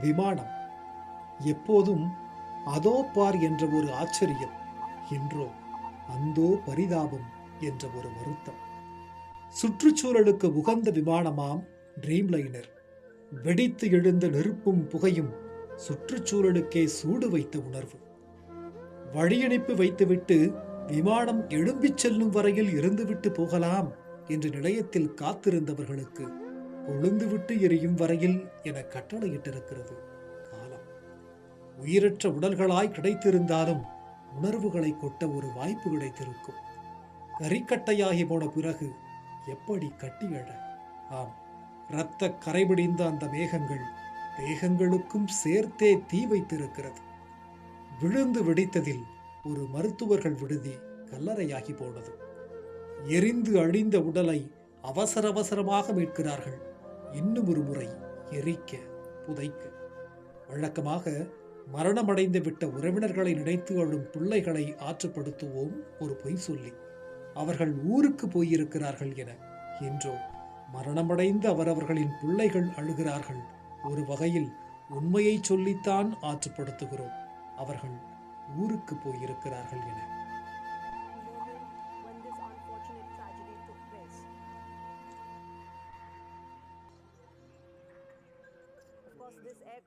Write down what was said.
விமானம். எப்போதும் அதோ பார் என்ற ஒரு ஆச்சரியம் இன்றோ அந்தோ பரிதாபம் என்ற ஒரு வருத்தம். சுற்றுச்சூழலுக்கு உகந்த விமானமாம் ட்ரீம்லைனர் வெடித்து எழுந்த நெருப்பும் புகையும் சுற்றுச்சூழலுக்கே சூடு வைத்த உணர்வு. வழியனுப்பி வைத்துவிட்டு விமானம் எழும்பிச் செல்லும் வரையில் இருந்துவிட்டு போகலாம் என்று நிலையத்தில் காத்திருந்தவர்களுக்கு கொழுந்துவிட்டு எரியும் வரையில் என கட்டளையிட்டிருக்கிறது. காலம். உயிரற்ற உடல்களாய் கிடைத்திருந்தாலும் உணர்வுகளை கொட்ட ஒரு வாய்ப்பு கிடைத்திருக்கும். கரிக்கட்டையாகி போன பிறகு எப்படி கட்டி எழ? ஆம். இரத்த கரைபிடிந்த அந்த மேகங்கள் தேகங்களுக்கும் சேர்த்தே தீ வைத்திருக்கிறது. விழுந்து வெடித்ததில் ஒரு மருத்துவர்கள் விடுதி கல்லறையாகி போனது. எரிந்து அழிந்த உடலை அவசர அவசரமாக மீட்கிறார்கள். இன்னும் ஒரு முறை எரிக்க புதைக்க. வழக்கமாக மரணமடைந்து விட்ட உறவினர்களை நினைத்து அழும் பிள்ளைகளை ஆற்றுப்படுத்துவோம் ஒரு பொய் சொல்லி. அவர்கள் ஊருக்கு போயிருக்கிறார்கள் என என்றோ மரணமடைந்து அவரவர்களின் பிள்ளைகள் அழுகிறார்கள் ஒரு வகையில் உண்மையை சொல்லித்தான் ஆற்றுப்படுத்துகிறோம். அவர்கள் ஊருக்கு போயிருக்கிறார்கள் என. because this aircraft